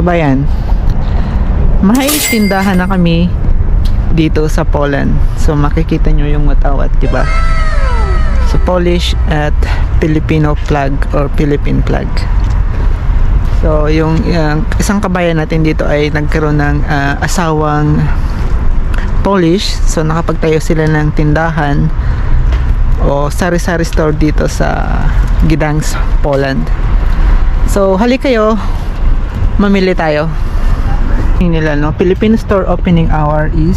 kabayan, may tindahan na kami dito sa Poland. So makikita nyo yung matawat, di ba? So Polish at Filipino flag or Philippine flag. So yung, yung isang kabayan natin dito ay nagkaroon ng ah, asawang Polish. So nakapagtayo sila ng tindahan o sari-sari store dito sa Gdansk, Poland. So hali kayo, mamili tayo. Nila no, Philippine store opening hour is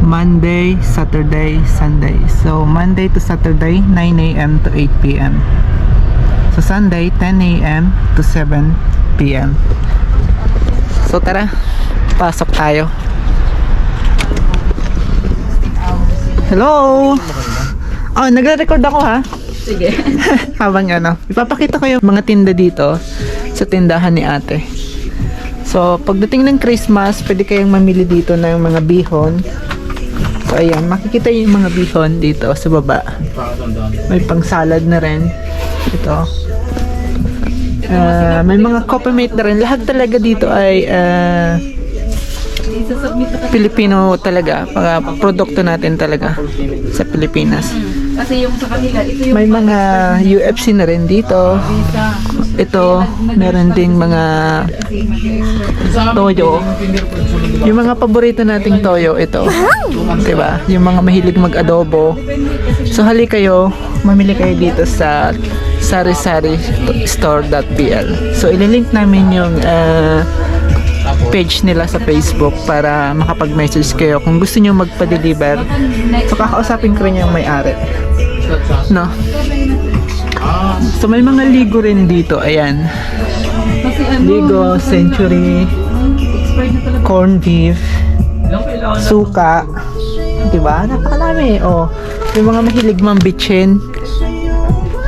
Monday, Saturday, Sunday. So Monday to Saturday 9 a.m. to 8 p.m. So Sunday 10 a.m. to 7 p.m. So tara, pasok tayo. Hello! Oh, nagre-record ako ha. Sige. Habang ano, ipapakita ko yung mga tinda dito sa tindahan ni ate. So, pagdating ng Christmas, pwede kayong mamili dito ng mga bihon. So, ayan, makikita yung mga bihon dito sa baba. May pang salad na rin. Ito. Ah, may mga coffee mate na rin. Lahat talaga dito ay ah, Filipino talaga. Mga produkto natin talaga sa Pilipinas. Kasi yung sa kanila, ito yung May mga UFC na rin dito. Ito, meron ding mga toyo. Yung mga paborito nating toyo, ito. 'Di ba? Yung mga mahilig mag-adobo. So hali kayo, mamili kayo dito sa sari-sari store.pl. So ililink namin yung ah, page nila sa Facebook para makapag-message kayo kung gusto niyo magpa-deliver. So kakausapin ko rin yung may-ari. No? So may mga ligo rin dito, ayan. Ligo, century, corned beef, suka, 'di ba? Napakarami. Oh, yung mga mahilig mambitsin.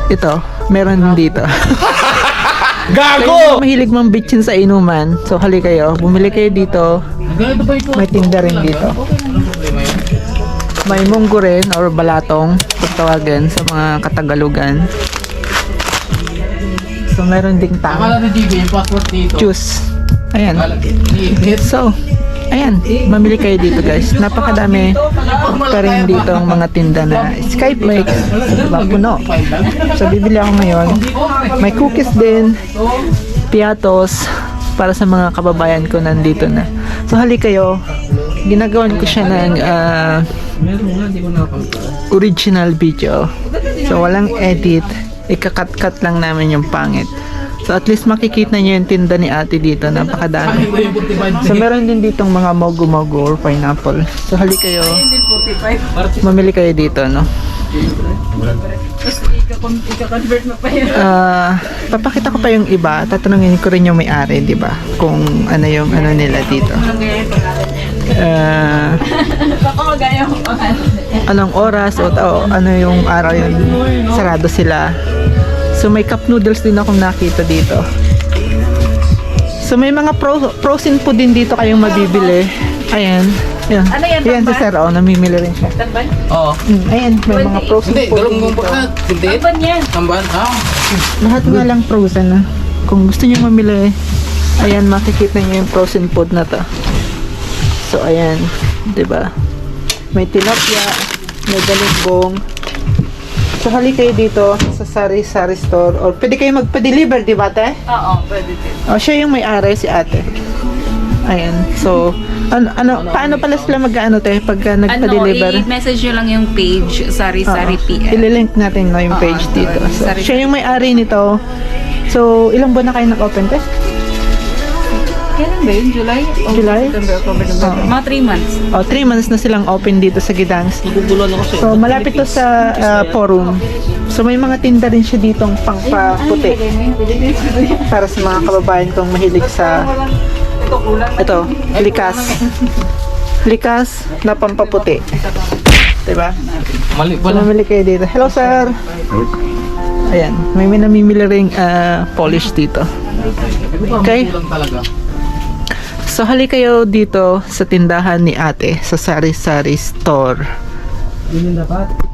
Ito, meron din dito. Gago! mahilig mambitsin sa inuman. So hali kayo, bumili kayo dito. May tinda rin dito. May munggo rin or balatong kung tawagin sa mga katagalugan. So meron ding tang juice. Ayan. So, ayan, mamili kayo dito guys. Napakadami pa rin dito ang mga tinda na Skyflakes. Diba, puno. So, bibili ako ngayon. May cookies din, piatos, para sa mga kababayan ko nandito na. So, hali kayo. Ginagawan ko siya ng ah, original video. So, walang edit. Ikakat-cut lang namin yung pangit. So, at least makikita niyo yung tinda ni ate dito. Napakadami. So, meron din ditong mga mogu-mogu or pineapple. So, hali kayo. Hindi 45. Mamili kayo dito, no? Ika-convert mo pa yun. Ah, papakita ko pa yung iba. Tatanungin ko rin yung may-ari, di ba? Kung ano yung ano nila dito. Ah, Baka magaya mo pa. anong oras o o ano yung araw yun sarado sila. So may cup noodles din akong nakita dito. So may mga pro, frozen food din dito kayong mabibili. Ayan. Yan. Ano yan, Ayan si? Sir, oh, namimili rin siya. Tamban? Oo. Mm, ayan, may mga frozen Hindi, din mong dito. bakit. Hindi. Tamban yan. Tamban. Ah. Lahat nga lang frozen na. Kung gusto niyo mamili, ayan makikita niyo yung frozen food na to. So ayan, 'di ba? May tilapia, may galunggong. So hali kayo dito sa Sari Sari Store or pwede kayo magpa-deliver, 'di ba, te? Oo, pwede din. O siya yung may-ari si Ate. Ayan. So ano, ano paano pala sila mag-ano te pagka Ano, nagpa-deliver? i-message nyo lang yung page, Sari Sari Oo. PM. Ililink natin no, yung Oo, page dito. So, Sari- siya yung may-ari nito. So, ilang buwan na kayo nag-open test? Kailan ba yun? July? August, July? September, October, November. Mga 3 months. Oh, 3 months na silang open dito sa Gdansk. So, malapit to sa uh, forum. So, may mga tinda rin siya ditong pangpaputi para sa mga kababayan kong mahilig sa Ito likas. Likas na pampaputi. Diba? Mali So, pala. mamili kayo dito. Hello, sir! Ayan, may may namimili ring ah, polish dito. Okay? So, hali kayo dito sa tindahan ni ate sa Sari Sari Store. Yun yung dapat.